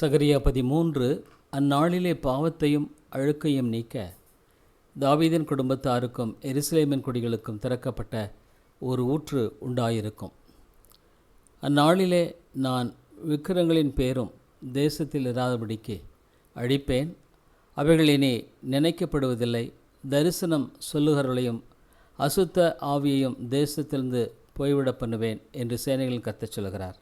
சகரியா பதிமூன்று அந்நாளிலே பாவத்தையும் அழுக்கையும் நீக்க தாவீதின் குடும்பத்தாருக்கும் எருசலேமின் குடிகளுக்கும் திறக்கப்பட்ட ஒரு ஊற்று உண்டாயிருக்கும். அந்நாளிலே நான் விக்கிரங்களின் பேரும் தேசத்தில் இராதபடிக்கு அழிப்பேன். அவைகள் இனி நினைக்கப்படுவதில்லை. தரிசனம் சொல்லுகிறவர்களையும் அசுத்த ஆவியையும் தேசத்திலிருந்து போய்விட பண்ணுவேன் என்று சேனைகளின் கத்தச் சொல்கிறார்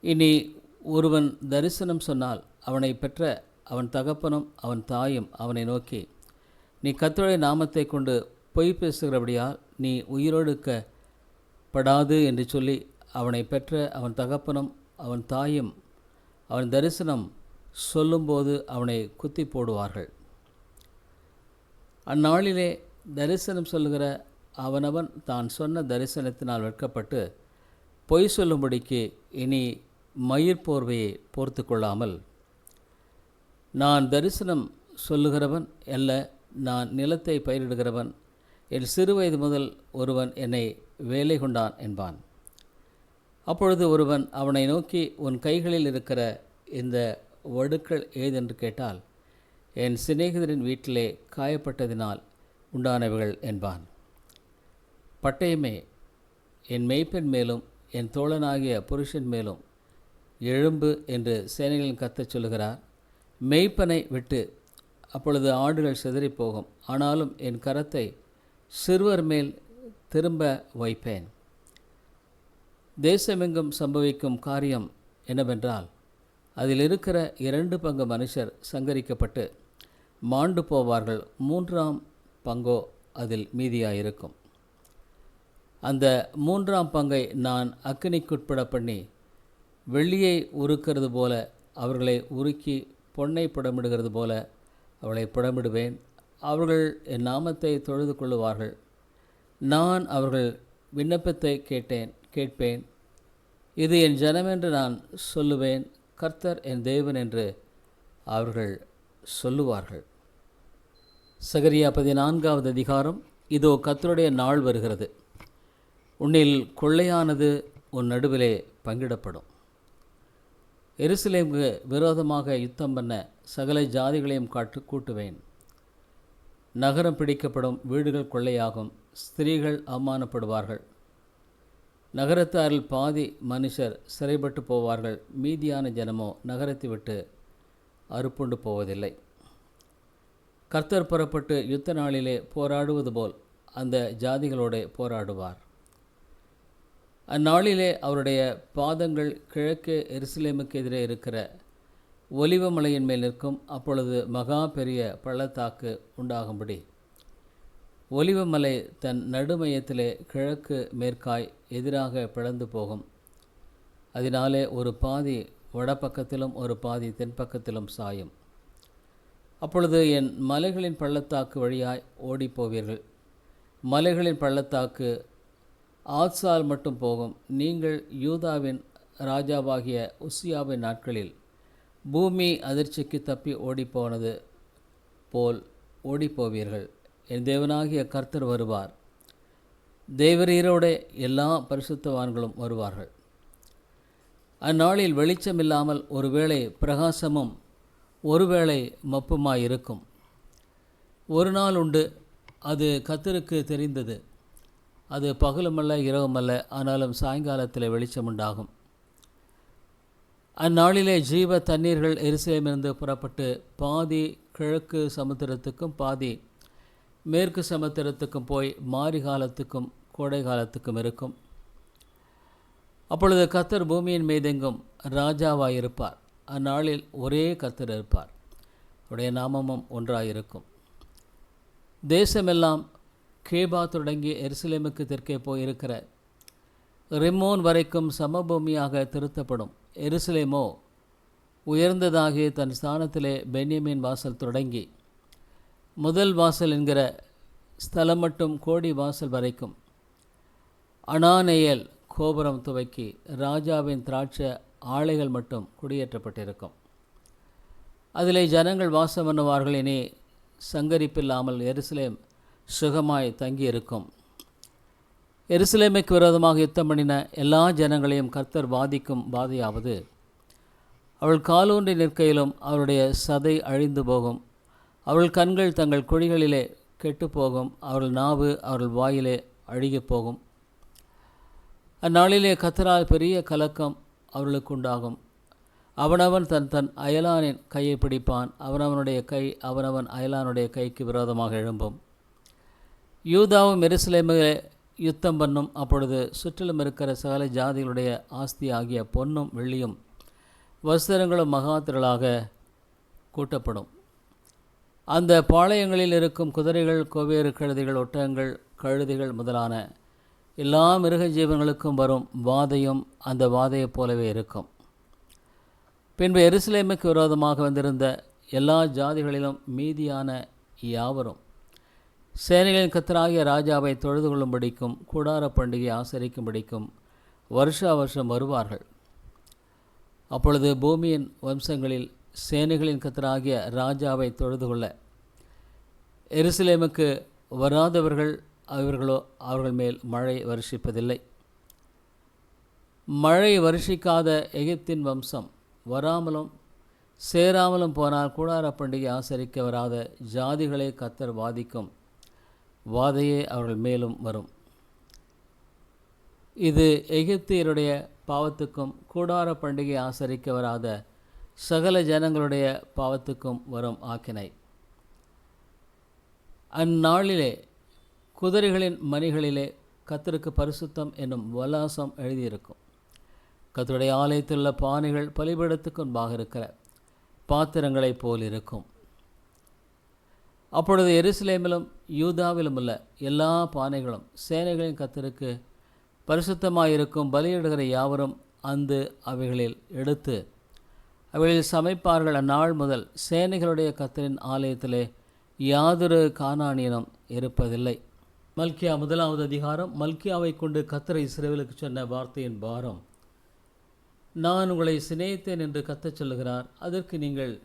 இனி ஒருவன் தரிசனம் சொன்னால் அவனை பெற்ற அவன் தகப்பனும் அவன் தாயும் அவனை நோக்கி நீ கத்தோடைய நாமத்தை கொண்டு பொய் பேசுகிறபடியால் நீ உயிரோடுக்க படாது என்று சொல்லி அவனை பெற்ற அவன் தகப்பனும் அவன் தாயும் அவன் தரிசனம் சொல்லும்போது அவனை குத்தி போடுவார்கள். அந்நாளிலே தரிசனம் சொல்லுகிற அவனவன் தான் சொன்ன தரிசனத்தினால் வெட்கப்பட்டு பொய் சொல்லும்படிக்கு இனி மயிர் போர்வையை போர்த்து கொள்ளாமல் நான் தரிசனம் சொல்லுகிறவன் அல்ல நான் நிலத்தை பயிரிடுகிறவன் என் சிறுவயது முதல் ஒருவன் என்னை வேலை கொண்டான் என்பான். அப்பொழுது ஒருவன் அவனை நோக்கி உன் கைகளில் இருக்கிற இந்த வடுக்கள் ஏதென்று கேட்டால் என் சிநேகிதரின் வீட்டிலே காயப்பட்டதினால் உண்டானவைகள் என்பான். பட்டயமே என் மெய்ப்பெண் மேலும் என் தோழனாகிய புருஷன் மேலும் எழும்பு என்று சேனைகளின் கத்தச் சொல்லுகிறார். மெய்ப்பனை விட்டு அப்பொழுது ஆடுகள் சிதறிப் போகும் ஆனாலும் என் கரத்தை சிறுவர் மேல் திரும்ப வைப்பேன். தேசமெங்கும் சம்பவிக்கும் காரியம் என்னவென்றால் அதில் இருக்கிற இரண்டு பங்கு மனுஷர் சங்கரிக்கப்பட்டு மாண்டு போவார்கள். மூன்றாம் பங்கோ அதில் மீதியாயிருக்கும். அந்த மூன்றாம் பங்கை நான் அக்கினிக்குட்பட பண்ணி வெள்ளியை உருக்கிறது போல அவர்களை உருக்கி பொன்னை புடமிடுகிறது போல அவளை புடமிடுவேன். அவர்கள் என் நாமத்தை தொழுது கொள்ளுவார்கள். நான் அவர்கள் விண்ணப்பத்தை கேட்டேன் கேட்பேன். இது என் ஜனமென்று நான் சொல்லுவேன். கர்த்தர் என் தேவன் என்று அவர்கள் சொல்லுவார்கள். சகரியா பதினான்காவது அதிகாரம். இதோ கத்தருடைய நாள் வருகிறது. உன்னில் கொள்ளையானது உன் நடுவிலே பங்கிடப்படும். எருசலேமுக்கு விரோதமாக யுத்தம் பண்ண சகல ஜாதிகளையும் காட்டு கூட்டுவேன். நகரம் பிடிக்கப்படும் வீடுகள் கொள்ளையாகும் ஸ்திரீகள் அவமானப்படுவார்கள். நகரத்தாரில் பாதி மனுஷர் சிறைப்பட்டு போவார்கள் மீதியான ஜனமோ நகரத்தை விட்டு அறுப்புண்டு போவதில்லை. கர்த்தர் புறப்பட்டு யுத்த நாளிலே போராடுவது போல் அந்த ஜாதிகளோடு போராடுவார். அந்நாளிலே அவருடைய பாதங்கள் கிழக்கு எருசலேமுக்கு எதிரே இருக்கிற ஒலிவமலையின் மேல் நிற்கும். அப்பொழுது மகா பெரிய பள்ளத்தாக்கு உண்டாகும்படி ஒலிவமலை தன் நடுமையத்திலே கிழக்கு மேற்காய் எதிராக பிளந்து போகும். அதனாலே ஒரு பாதி வடபக்கத்திலும் ஒரு பாதி தென்பக்கத்திலும் சாயும். அப்பொழுது என் மலைகளின் பள்ளத்தாக்கு வழியாய் ஓடிப்போவீர்கள். மலைகளின் பள்ளத்தாக்கு ஆத்சால் மட்டும் போகும். நீங்கள் யூதாவின் ராஜாவாகிய உசியாவின் நாட்களில் பூமி அதிர்ச்சிக்கு தப்பி ஓடிப்போனது போல் ஓடிப்போவீர்கள். என் தேவனாகிய கர்த்தர் வருவார். தேவரீரோட எல்லா பரிசுத்தவான்களும் வருவார்கள். அந்நாளில் வெளிச்சமில்லாமல் ஒருவேளை பிரகாசமும் ஒருவேளை மப்புமாயிருக்கும். ஒரு நாள் உண்டு. அது கத்தருக்கு தெரிந்தது. அது பகலுமல்ல இரவுமல்ல ஆனாலும் சாயங்காலத்தில் வெளிச்சம் உண்டாகும். அந்நாளிலே ஜீவ தண்ணீர்கள் எரிசிலமிருந்து புறப்பட்டு பாதி கிழக்கு சமுத்திரத்துக்கும் பாதி மேற்கு சமுத்திரத்துக்கும் போய் மாரி காலத்துக்கும் கோடை காலத்துக்கும் இருக்கும். அப்பொழுது கத்தர் பூமியின் மீதெங்கும் ராஜாவாயிருப்பார். அந்நாளில் ஒரே கத்தர் இருப்பார். அவருடைய நாமமும் ஒன்றாயிருக்கும். தேசமெல்லாம் கேபா தொடங்கி எருசலேமுக்கு தெற்கே போயிருக்கிற ரிமோன் வரைக்கும் சமபூமியாக திருத்தப்படும். எருசலேமோ உயர்ந்ததாகிய தன் ஸ்தானத்திலே பென்யமின் வாசல் தொடங்கி முதல் வாசல் என்கிற ஸ்தலம் மட்டும் கோடி வாசல் வரைக்கும். அனானேயல் கோபுரம் துவக்கி ராஜாவின் திராட்சை ஆலைகள் மட்டும் குடியேற்றப்பட்டிருக்கும். அதிலே ஜனங்கள் வாசம் பண்ணுவார்கள் இனி சங்கரிப்பில்லாமல் எருசலேம் சுகமாய் தங்கியிருக்கும். எருசலேமுக்கு விரோதமாக யுத்தம் பண்ணின எல்லா ஜனங்களையும் கர்த்தர் பாதிக்கும் பாதையாவது. அவள் காலூன்றி நிற்கையிலும் அவளுடைய சதை அழிந்து போகும். அவள் கண்கள் தங்கள் குழிகளிலே கெட்டுப்போகும். அவள் நாவு அவள் வாயிலே அழுகி போகும். அந்நாளிலே கத்தரால் பெரிய கலக்கம் அவர்களுக்கு உண்டாகும் அவனவன் தன் தன் அயலானின் கையை பிடிப்பான். அவனவனுடைய கை அவனவன் அயலானுடைய கைக்கு விரோதமாக எழும்பும். யூதாவும் எருசலேமில் யுத்தம் பண்ணும். அப்பொழுது சுற்றிலும் இருக்கிற சகல ஜாதிகளுடைய ஆஸ்தி ஆகிய பொன்னும் வெள்ளியும் வஸ்திரங்களும் மகாத்திரளாக கூட்டப்படும். அந்த பாளையங்களில் இருக்கும் குதிரைகள் கோவேறு கழுதைகள் ஒட்டகங்கள் கழுதைகள் முதலான எல்லா மிருக ஜீவன்களுக்கும் வரும் வாதையும் அந்த வாதையைப் போலவே இருக்கும். பின்பு எருசலேமுக்கு விரோதமாக வந்திருந்த எல்லா ஜாதிகளிலும் மீதியான யாவரும் சேனைகளின் கத்தராகிய ராஜாவை தொழுது கொள்ளும்படிக்கும் கூடார பண்டிகை ஆசரிக்கும்படிக்கும் வருஷா வருஷம் வருவார்கள். அப்பொழுது பூமியின் வம்சங்களில் சேனைகளின் கத்தராகிய ராஜாவை தொழுது கொள்ள எருசலேமுக்கு வராதவர்கள் அவர்களோ அவர்கள் மேல் மழை வருஷிப்பதில்லை. மழை வருஷிக்காத எகிப்தின் வம்சம் வராமலும் சேராமலும் போனால் கூடார பண்டிகை ஆசரிக்க வராத ஜாதிகளை கத்தர் வாதிக்கும். வாதையே அவர்கள் மேலும் வரும். இது எகிப்தியருடைய பாவத்துக்கும் கூடார பண்டிகை ஆசரிக்க வராத சகல ஜனங்களுடைய பாவத்துக்கும் வரும் ஆக்கினை. அந்நாளிலே குதிரைகளின் மணிகளிலே கத்தருக்கு பரிசுத்தம் என்னும் வலாசம் எழுதியிருக்கும். கத்தருடைய ஆலயத்தில் உள்ள பானைகள் பலிபடத்துக்கு முன்பாக இருக்கிற பாத்திரங்களைப் போல் இருக்கும். அப்பொழுது எருசலேமிலும் யூதாவிலும் உள்ள எல்லா பானைகளும் சேனைகளின் கத்தருக்கு பரிசுத்தமாயிருக்கும் பலியிடுகிற யாவரும் அந்து அவைகளில் எடுத்து அவைகளில் சமைப்பார்கள். அந்நாள் முதல் சேனைகளுடைய கத்தரின் ஆலயத்திலே யாதொரு காணானியனும் இருப்பதில்லை. மல்கியா முதலாவது அதிகாரம். மல்கியாவை கொண்டு கத்தரை இஸ்ரேலுக்கு சொன்ன வார்த்தையின் பாரம் நான் உங்களை சிநேகித்தேன் என்று கத்தச் சொல்லுகிறார். அதற்கு நீங்கள்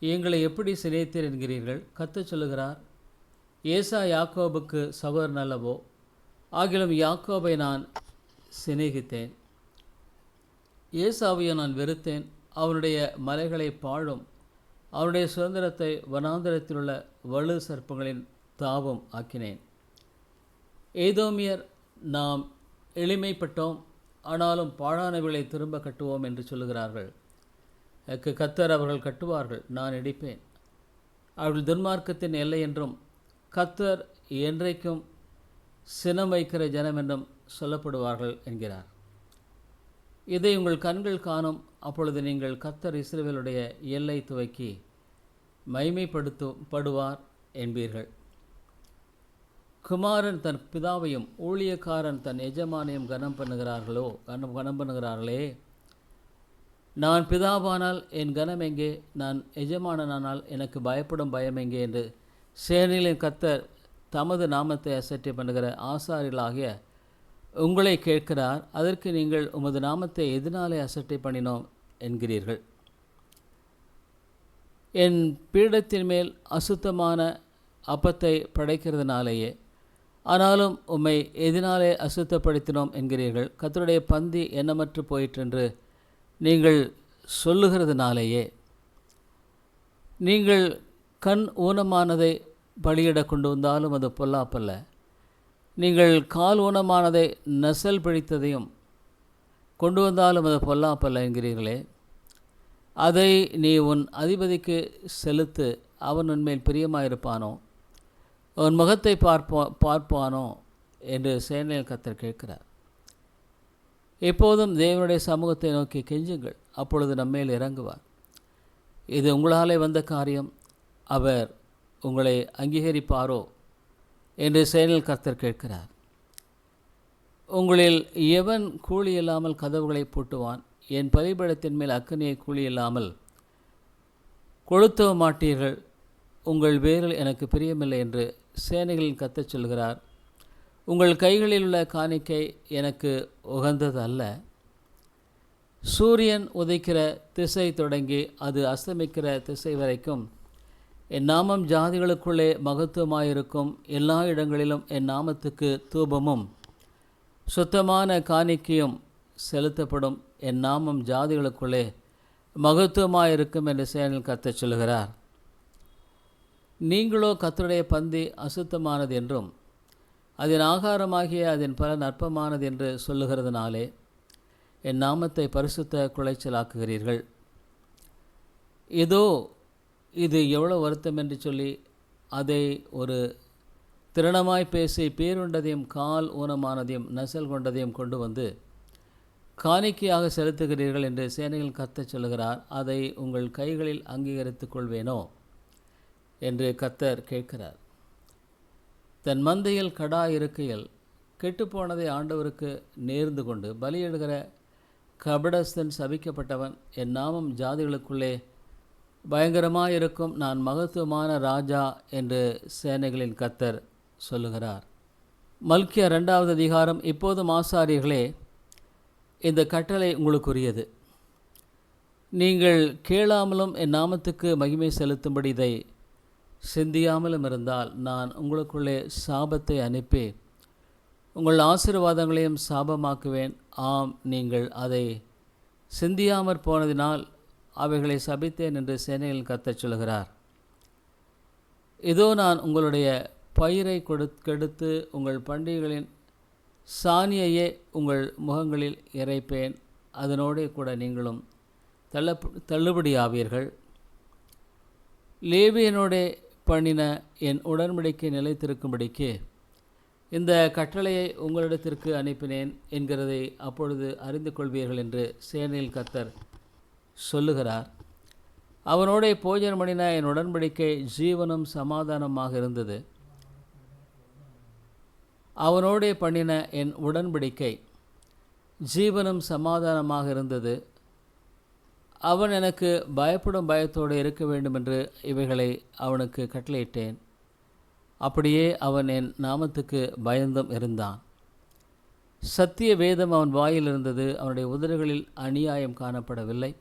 எங்களை எப்படி சிநேகித்தீர் என்கிறீர்கள்? கத்து சொல்லுகிறார் ஏசா யாக்கோபுக்கு சகோதரன் அல்லவோ? ஆகிலும் யாக்கோபை நான் சிநேகித்தேன். ஏசாவையை நான் வெறுத்தேன். அவனுடைய மலைகளை பாழும். அவனுடைய சுதந்திரத்தை வனாந்திரத்தில் உள்ள வலு சர்ப்பங்களின் தாபம் ஆக்கினேன். ஏதோமியர் நாம் எளிமைப்பட்டோம். ஆனாலும் பாழானவைகளை திரும்ப கட்டுவோம் என்று சொல்லுகிறார்கள். கத்தர் அவர்கள் கட்டுவார்கள் நான் இடிப்பேன். அவர்கள் துன்மார்க்கத்தின் எல்லை என்றும் கத்தர் என்றைக்கும் சினம் வைக்கிற ஜனம் என்றும் சொல்லப்படுவார்கள் என்கிறார். இதை உங்கள் கண்கள் காணும் அப்பொழுது நீங்கள் கத்தர் இஸ்ரேவேலுடைய எல்லை துவக்கி மைமைப்படுத்து படுவார் என்பீர்கள். குமாரன் தன் பிதாவையும் ஊழியக்காரன் தன் எஜமானையும் கனம் பண்ணுகிறார்களோ கனம் கனம் பண்ணுகிறார்களே நான் பிதாவானால் என் கனம் எங்கே? நான் எஜமானனானால் எனக்கு பயப்படும் பயம் எங்கே? என்று சேனைகளின் கத்தர் தமது நாமத்தை அசட்டை பண்ணுகிற ஆசாரிகளாகிய உங்களை கேட்கிறார் அதற்கு நீங்கள் உமது நாமத்தை எதனாலே அசட்டை பண்ணினோம் என்கிறீர்கள். என் பீடத்தின் மேல் அசுத்தமான அப்பத்தை படைக்கிறதுனாலேயே ஆனாலும் உம்மை எதினாலே அசுத்தப்படுத்தினோம் என்கிறீர்கள்? கத்தருடைய பந்தி எண்ணமற்று போயிற்றென்று நீங்கள் சொல்லுகிறதுனாலேயே நீங்கள் கண் ஊனமானதை பலியிட கொண்டு வந்தாலும் அது பொல்லாப்பல்ல. நீங்கள் கால் ஊனமானதை நெசல் பிழித்ததையும் கொண்டு வந்தாலும் அது பொல்லாப்பல்ல என்கிறீர்களே. அதை நீ உன் அதிபதிக்கு செலுத்து அவன் உன்மேல் பிரியமாயிருப்பானோ? உன் முகத்தை பார்ப்போ பார்ப்பானோ? என்று சேனையில் கத்தர் கேட்கிறார். எப்போதும் தேவனுடைய சமூகத்தை நோக்கி கெஞ்சுங்கள். அப்பொழுது நம்மேல் இறங்குவார். இது உங்களாலே வந்த காரியம். அவர் உங்களை அங்கீகரிப்பாரோ என்று செயலில் கர்த்தர் கேட்கிறார். உங்களில் எவன் கூலி இல்லாமல் கதவுகளை பூட்டுவான்? என் பலிபடத்தின் மேல் அக்கனியை கூலி இல்லாமல் கொளுத்தவ மாட்டீர்கள். உங்கள் வேரில் எனக்கு பிரியமில்லை என்று சேனைகளில் கத்தச் சொல்கிறார். உங்கள் கைகளில் உள்ள காணிக்கை எனக்கு உகந்தது அல்ல சூரியன் உதைக்கிற திசை தொடங்கி அது அஸ்தமிக்கிற திசை வரைக்கும் என் நாமம் ஜாதிகளுக்குள்ளே மகத்துவமாயிருக்கும் எல்லா இடங்களிலும் என் நாமத்துக்கு தூபமும் சுத்தமான காணிக்கையும் செலுத்தப்படும் என் நாமம் ஜாதிகளுக்குள்ளே மகத்துவமாயிருக்கும் என்று சேனல் கத்தச் சொல்கிறார் நீங்களோ கத்தருடைய பந்தி அசுத்தமானது என்றும் அதன் ஆகாரமாகிய அதன் பல நற்பமானது என்று சொல்லுகிறதுனாலே என் நாமத்தை பரிசுத்த குலைச்சலாக்குகிறீர்கள். இதோ இது எவ்வளோ வருத்தம் என்று சொல்லி அதை ஒரு திறனமாய் பேசி பேருண்டதையும் கால் ஊனமானதையும் நசல் கொண்டதையும் கொண்டு வந்து காணிக்கையாக செலுத்துகிறீர்கள் என்று சேனையில் கத்தச் சொல்லுகிறார். அதை உங்கள் கைகளில் அங்கீகரித்துக் கொள்வேனோ? என்று கத்தர் கேட்கிறார். தன் மந்தையில் கடா இருக்கையில் கெட்டுப்போனதை ஆண்டவருக்கு நேர்ந்து கொண்டு பலியிடுகிற கபடஸ்தன் சபிக்கப்பட்டவன் என் நாமம் ஜாதிகளுக்குள்ளே பயங்கரமாக இருக்கும் நான் மகத்துவமான ராஜா என்று சேனைகளின் கத்தர் சொல்லுகிறார். மல்கிய ரெண்டாவது அதிகாரம். இப்போதும் ஆசாரியர்களே இந்த கட்டளை உங்களுக்குரியது. நீங்கள் கேளாமலும் என் நாமத்துக்கு மகிமை செலுத்தும்படி இதை சிந்தியாமலும் இருந்தால் நான் உங்களுக்குள்ளே சாபத்தை அனுப்பி உங்கள் ஆசீர்வாதங்களையும் சாபமாக்குவேன். ஆம் நீங்கள் அதை சிந்தியாமற் போனதினால் அவைகளை சபித்தேன் என்று சேனையில் கத்தச் சொல்கிறார் இதோ நான் உங்களுடைய பயிரை கொடு கெடுத்து உங்கள் பண்டிகைகளின் சாணியையே உங்கள் முகங்களில் இறைப்பேன். அதனோடே கூட நீங்களும் தள்ள தள்ளுபடியாவீர்கள். லேவியனோடே பண்ணின என் உடன்படிக்கை நிலைத்திருக்கும்படிக்கு இந்த கட்டளையை உங்களிடத்திற்கு அனுப்பினேன் என்கிறதை அப்பொழுது அறிந்து கொள்வீர்கள் என்று சேனையில் கத்தர் சொல்லுகிறார். அவனோட போஜனம் பண்ணின என் உடன்படிக்கை ஜீவனும் சமாதானமாக இருந்தது. அவனோடே பண்ணின என் உடன்படிக்கை ஜீவனும் சமாதானமாக இருந்தது. அவன் எனக்கு பயப்படும் பயத்தோடு இருக்க வேண்டும் என்று இவைகளை அவனுக்கு கட்டளையிட்டேன். அப்படியே அவன் என் நாமத்துக்கு பயந்தும் இருந்தான். சத்திய வேதம் அவன் வாயில் இருந்தது அவனுடைய உதடுகளில் அநியாயம் காணப்படவில்லை.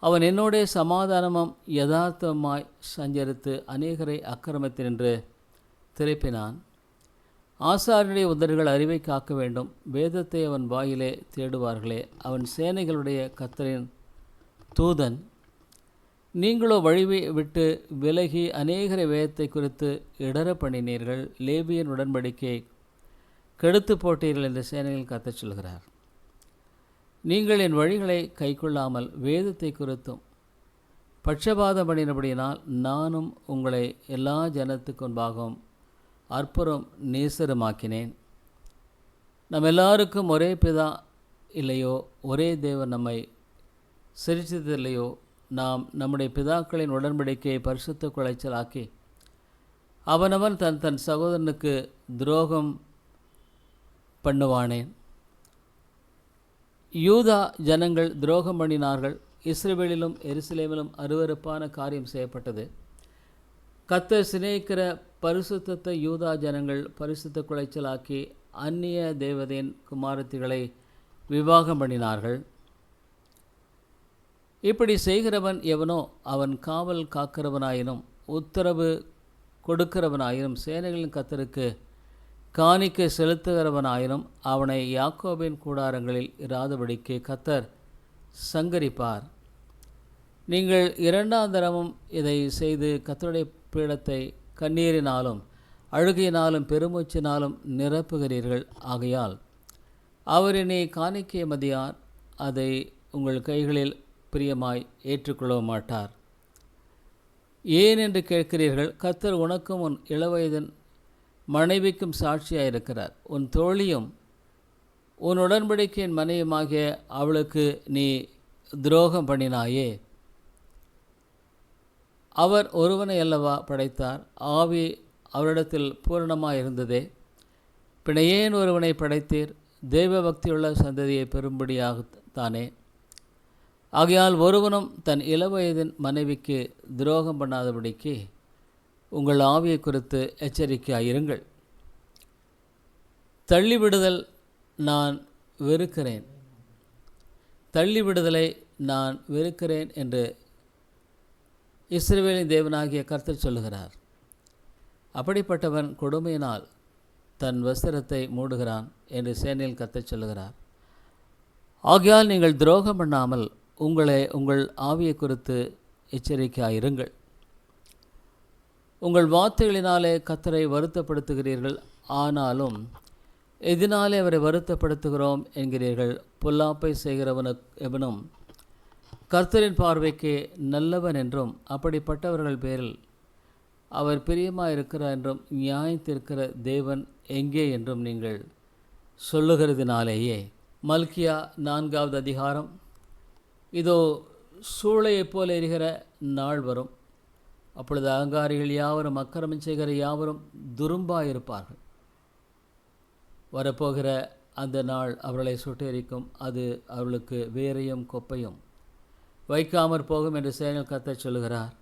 அவன் என்னோடே சமாதானமும் யதார்த்தமாய் சஞ்சரித்து அநேகரை அக்கிரமத்தினின்று திருப்பினான். ஆசாரியனுடைய உதடுகள் அறிவை காக்க வேண்டும். வேதத்தை அவன் வாயிலே தேடுவார்களே. அவன் சேனைகளுடைய கத்தரின் தூதன். நீங்களோ வழிவை விட்டு விலகி அநேகரை வேதத்தை குறித்து இடர பண்ணினீர்கள். லேபியன் உடன்படிக்கை கெடுத்து போட்டீர்கள் என்று சேனையில் கத்தச் சொல்கிறார். நீங்கள் என் வழிகளை கைக்கொள்ளாமல் வேதத்தை குறித்தும் பட்சபாதம் பண்ணினபடியினால் நானும் உங்களை எல்லா ஜனத்துக்கு முன்பாகவும் அற்புறம் நேசரமாக்கினேன். நம் எல்லாருக்கும் ஒரே பிதா இல்லையோ ஒரே தேவன் நம்மை சிரிச்சதில்லையோ நாம் நம்முடைய பிதாக்களின் உடன்படிக்கையை பரிசுத்த குலைச்சலாக்கி அவனவன் தன் தன் சகோதரனுக்கு துரோகம் பண்ணுவானேன். யூதா ஜனங்கள் துரோகம் பண்ணினார்கள். இஸ்ரேலிலும் எருசலேமிலும் அருவருப்பான காரியம் செய்யப்பட்டது. கத்தர் சிநேகிக்கிற பரிசுத்தத்தை யூதா ஜனங்கள் பரிசுத்த குலைச்சலாக்கி அந்நிய தேவதையின் குமாரத்திகளை விவாகம் பண்ணினார்கள். இப்படி செய்கிறவன் எவனோ அவன் காவல் காக்கிறவனாயினும் உத்தரவு கொடுக்கிறவனாயினும் சேனைகளின் கத்தருக்கு காணிக்க செலுத்துகிறவனாயினும் அவனை யாக்கோபின் கூடாரங்களில் இராதபடிக்கு கத்தர் சங்கரிப்பார். நீங்கள் இரண்டாம் தரமும் இதை செய்து கத்தருடைய பீடத்தை கண்ணீரினாலும் அழுகையினாலும் பெருமூச்சினாலும் நிரப்புகிறீர்கள். ஆகையால் அவரினை காணிக்கை மதியார் அதை உங்கள் கைகளில் பிரியமாய் ஏற்றுக்கொள்ள மாட்டார். ஏன் என்று கேட்கிறீர்கள்? கத்தர் உனக்கும் உன் இளவயதன் மனைவிக்கும் சாட்சியாக இருக்கிறார் உன் தோழியும் உன் உடன்படிக்கையின் மனைவியுமாகிய அவளுக்கு நீ துரோகம் பண்ணினாயே. அவர் ஒருவனை அல்லவா படைத்தார்? ஆவி அவரிடத்தில் பூரணமாக இருந்ததே. பின்ன ஏன் ஒருவனை படைத்தீர்? தெய்வ பக்தியுள்ள சந்ததியை பெறும்படியாகத்தானே ஆகையால் ஒருவனும் தன் இளவயதின் மனைவிக்கு துரோகம் பண்ணாதபடிக்கு உங்கள் ஆவியை குறித்து எச்சரிக்கையாயிருங்கள் தள்ளிவிடுதல் நான் வெறுக்கிறேன். தள்ளிவிடுதலை நான் வெறுக்கிறேன் என்று இஸ்ரேவேலின் தேவனாகிய கர்த்தர் சொல்லுகிறார் அப்படிப்பட்டவன் கொடுமையினால் தன் வஸ்திரத்தை மூடுகிறான் என்று சேனையில் கர்த்தர் சொல்லுகிறார். ஆகையால் நீங்கள் துரோகம் பண்ணாமல் உங்களை உங்கள் ஆவியை குறித்து எச்சரிக்கையாயிருங்கள். உங்கள் வார்த்தைகளினாலே கத்தரை வருத்தப்படுத்துகிறீர்கள். ஆனாலும் எதனாலே அவரை வருத்தப்படுத்துகிறோம் என்கிறீர்கள். பொல்லாப்பை செய்கிறவனு எவனும் கர்த்தரின் பார்வைக்கு நல்லவன் என்றும் அப்படிப்பட்டவர்கள் பேரில் அவர் பிரியமாக இருக்கிறார் என்றும் நியாயத்திருக்கிற தேவன் எங்கே என்றும் நீங்கள் சொல்லுகிறதுனாலேயே. மல்கியா நான்காவது அதிகாரம். இதோ சூளையைப் போல எரிகிற நாள் வரும். அப்பொழுது அகங்காரிகள் யாவரும் அக்கிரமம் செய்கிற யாவரும் துரும்பாயிருப்பார்கள். வரப்போகிற அந்த நாள் அவர்களை சுட்டெரிக்கும். அது அவர்களுக்கு வேரையும் கொப்பையும் வைக்காமற் போகும் என்று சேனல் கத்த சொல்லுகிறார்.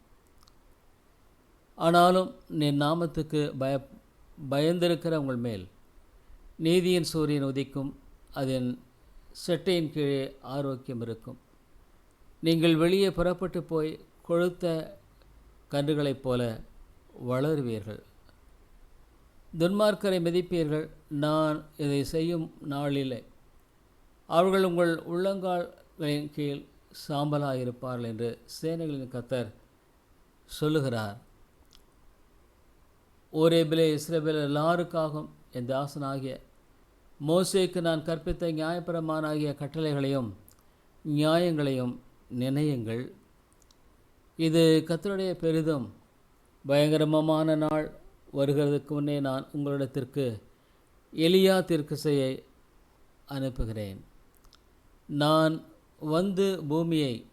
ஆனாலும் நீ நாமத்துக்கு பய பயந்திருக்கிற உங்கள் மேல் நீதியின் சூரியன் உதிக்கும் அதன் செட்டையின் கீழே ஆரோக்கியம் இருக்கும். நீங்கள் வெளியே புறப்பட்டு போய் கொழுத்த கன்றுகளைப் போல வளருவீர்கள். துன்மார்க்கரை மிதிப்பீர்கள் நான் இதை செய்யும் நாளிலே. அவர்கள் உங்கள் உள்ளங்கால்களின் கீழ் சாம்பலாயிருப்பார்கள் என்று சேனைகளின் கத்தர் சொல்லுகிறார். ஓரேபிலே இஸ்ரேபில் எல்லாருக்காகவும் என் தாசனாகிய மோசேக்கு நான் கற்பித்த நியாயப்பிரமானாகிய கட்டளைகளையும் நியாயங்களையும் நினையுங்கள். இது கத்தருடைய பெரிதும் பயங்கரமான நாள். வருகிறதுக்கு முன்னே நான் உங்களிடத்திற்கு எலியா திருக்கிசையை அனுப்புகிறேன். நான் வந்து பூமியை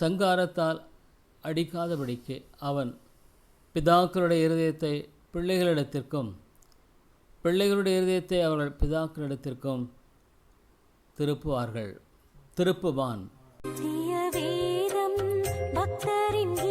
சங்காரத்தால் அடிக்காதபடிக்கு அவன் பிதாக்களுடைய இருதயத்தை பிள்ளைகளிடத்திற்கும் பிள்ளைகளுடைய இருதயத்தை அவர்கள் பிதாக்களிடத்திற்கும் திருப்புவார்கள். திருப்புவான். பக்தரின்